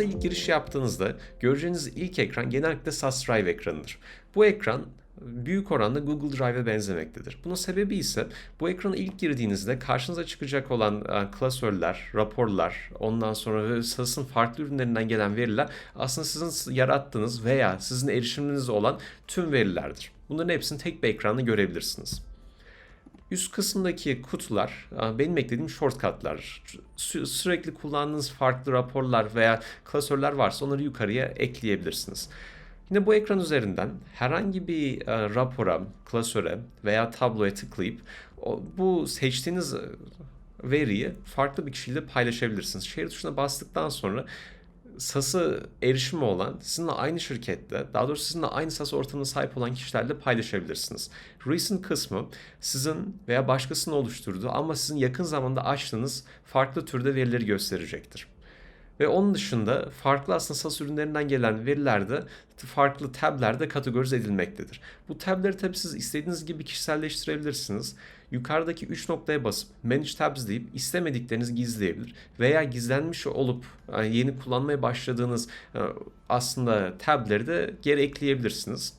ilk giriş yaptığınızda göreceğiniz ilk ekran genellikle SAS Drive ekranıdır. Bu ekran büyük oranda Google Drive'e benzemektedir. Bunun sebebi ise bu ekrana ilk girdiğinizde karşınıza çıkacak olan e, klasörler, raporlar, ondan sonra SAS'ın farklı ürünlerinden gelen veriler aslında sizin yarattığınız veya sizin erişiminiz olan tüm verilerdir. Bunların hepsini tek bir ekranda görebilirsiniz. Üst kısımdaki kutular e, benim eklediğim shortcutlar. Sü- sürekli kullandığınız farklı raporlar veya klasörler varsa onları yukarıya ekleyebilirsiniz. Yine bu ekran üzerinden herhangi bir e, rapora, klasöre veya tabloya tıklayıp bu seçtiğiniz e, veriyi farklı bir kişiyle paylaşabilirsiniz. Share tuşuna bastıktan sonra SAS'ı erişimi olan sizinle aynı şirkette, daha doğrusu sizinle aynı SAS ortamına sahip olan kişilerle paylaşabilirsiniz. Recent kısmı sizin veya başkasının oluşturduğu ama sizin yakın zamanda açtığınız farklı türde verileri gösterecektir. Ve onun dışında farklı aslında SAS ürünlerinden gelen veriler de farklı tablerde kategorize edilmektedir. Bu tableri tabii siz istediğiniz gibi kişiselleştirebilirsiniz. Yukarıdaki 3 noktaya basıp Manage Tabs deyip istemediklerinizi gizleyebilir. Veya gizlenmiş olup e, yeni kullanmaya başladığınız e, aslında tableri de geri ekleyebilirsiniz.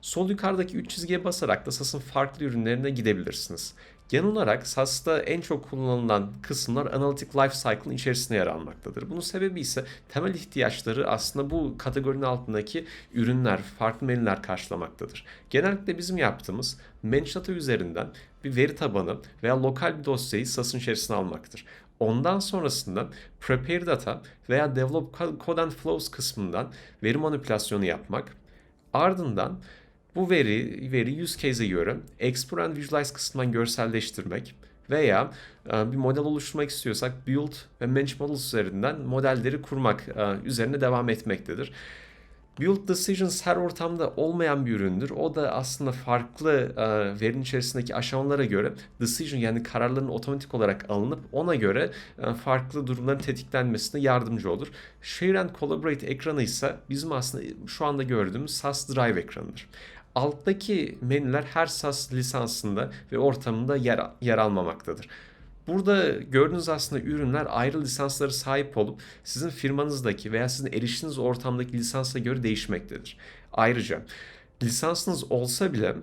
Sol yukarıdaki 3 çizgiye basarak da SAS'ın farklı ürünlerine gidebilirsiniz. Genel olarak SaaS'ta en çok kullanılan kısımlar Analytic Life Cycle'ın içerisinde yer almaktadır. Bunun sebebi ise temel ihtiyaçları aslında bu kategorinin altındaki ürünler, farklı menüler karşılamaktadır. Genellikle bizim yaptığımız Manage Data üzerinden bir veri tabanı veya lokal bir dosyayı SaaS'ın içerisine almaktır. Ondan sonrasında Prepare Data veya Develop Code and Flows kısmından veri manipülasyonu yapmak, ardından bu veri, veri use case'e göre Explore and Visualize kısmından görselleştirmek veya e, bir model oluşturmak istiyorsak Build ve Manage Models üzerinden modelleri kurmak e, üzerine devam etmektedir. Build Decisions her ortamda olmayan bir üründür. O da aslında farklı e, verinin içerisindeki aşamalara göre decision yani kararların otomatik olarak alınıp ona göre e, farklı durumların tetiklenmesine yardımcı olur. Share and Collaborate ekranı ise bizim aslında şu anda gördüğümüz SAS Drive ekranıdır. Alttaki menüler her SAS lisansında ve ortamında yer, yer almamaktadır. Burada gördüğünüz aslında ürünler ayrı lisansları sahip olup sizin firmanızdaki veya sizin eriştiğiniz ortamdaki lisansa göre değişmektedir. Ayrıca lisansınız olsa bile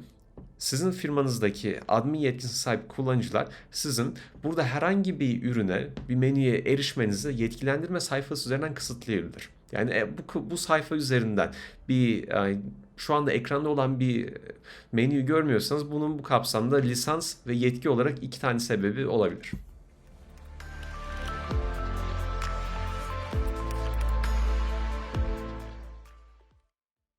sizin firmanızdaki admin yetkisi sahip kullanıcılar sizin burada herhangi bir ürüne, bir menüye erişmenizi yetkilendirme sayfası üzerinden kısıtlayabilir. Yani e, bu, bu sayfa üzerinden bir şu anda ekranda olan bir menüyü görmüyorsanız bunun bu kapsamda lisans ve yetki olarak iki tane sebebi olabilir.